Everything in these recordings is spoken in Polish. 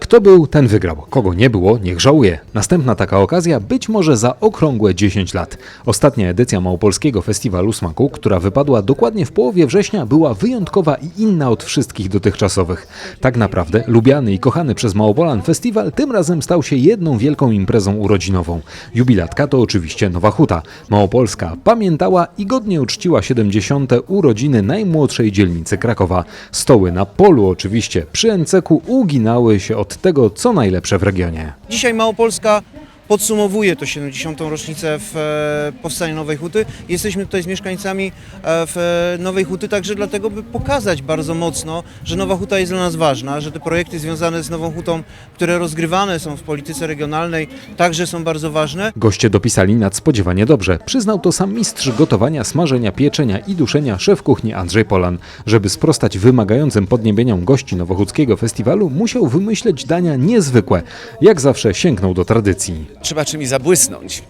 Kto był, ten wygrał. Kogo nie było, niech żałuje. Następna taka okazja być może za okrągłe 10 lat. Ostatnia edycja Małopolskiego Festiwalu Smaku, która wypadła dokładnie w połowie września, była wyjątkowa i inna od wszystkich dotychczasowych. Tak naprawdę lubiany i kochany przez Małopolan festiwal tym razem stał się jedną wielką imprezą urodzinową. Jubilatka to oczywiście Nowa Huta. Małopolska pamiętała i godnie uczciła 70. urodziny najmłodszej dzielnicy Krakowa. Stoły na polu oczywiście przy NCK uginały się od tego, co najlepsze w regionie. Dzisiaj Małopolska podsumowuje to 70. rocznicę w e, powstaniu Nowej Huty. Jesteśmy tutaj z mieszkańcami e, w e, Nowej Huty także dlatego, by pokazać bardzo mocno, że Nowa Huta jest dla nas ważna, że te projekty związane z Nową Hutą, które rozgrywane są w polityce regionalnej, także są bardzo ważne. Goście dopisali nadspodziewanie dobrze. Przyznał to sam mistrz gotowania, smażenia, pieczenia i duszenia szef kuchni Andrzej Polan. Żeby sprostać wymagającym podniebieniom gości Nowochódzkiego Festiwalu, musiał wymyśleć dania niezwykłe. Jak zawsze sięgnął do tradycji. Trzeba czymś zabłysnąć.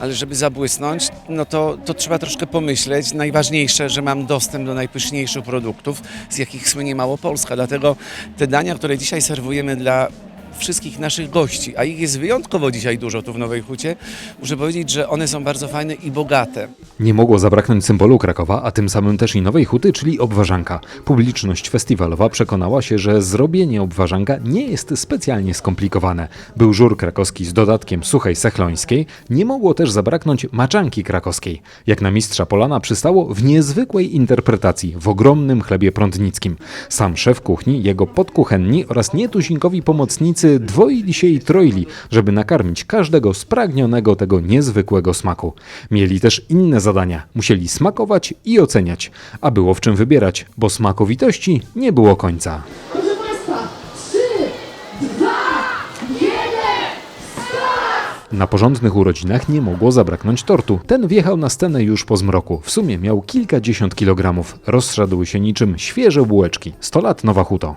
Ale żeby zabłysnąć, no to, to trzeba troszkę pomyśleć. Najważniejsze, że mam dostęp do najpyszniejszych produktów, z jakich słynie Małopolska. Dlatego te dania, które dzisiaj serwujemy dla wszystkich naszych gości, a ich jest wyjątkowo dzisiaj dużo tu w Nowej Hucie, muszę powiedzieć, że one są bardzo fajne i bogate. Nie mogło zabraknąć symbolu Krakowa, a tym samym też i Nowej Huty, czyli obwarzanka. Publiczność festiwalowa przekonała się, że zrobienie obwarzanka nie jest specjalnie skomplikowane. Był żur krakowski z dodatkiem suchej sechlońskiej, nie mogło też zabraknąć maczanki krakowskiej. Jak na mistrza Polana przystało w niezwykłej interpretacji, w ogromnym chlebie prądnickim. Sam szef kuchni, jego podkuchenni oraz nietuzinkowi pomocnicy dwoili się i troili, żeby nakarmić każdego spragnionego tego niezwykłego smaku. Mieli też inne zadania. Musieli smakować i oceniać. A było w czym wybierać, bo smakowitości nie było końca. Na porządnych urodzinach nie mogło zabraknąć tortu. Ten wjechał na scenę już po zmroku. W sumie miał kilkadziesiąt kilogramów. Rozszedły się niczym świeże bułeczki. 100 lat Nowa Huto.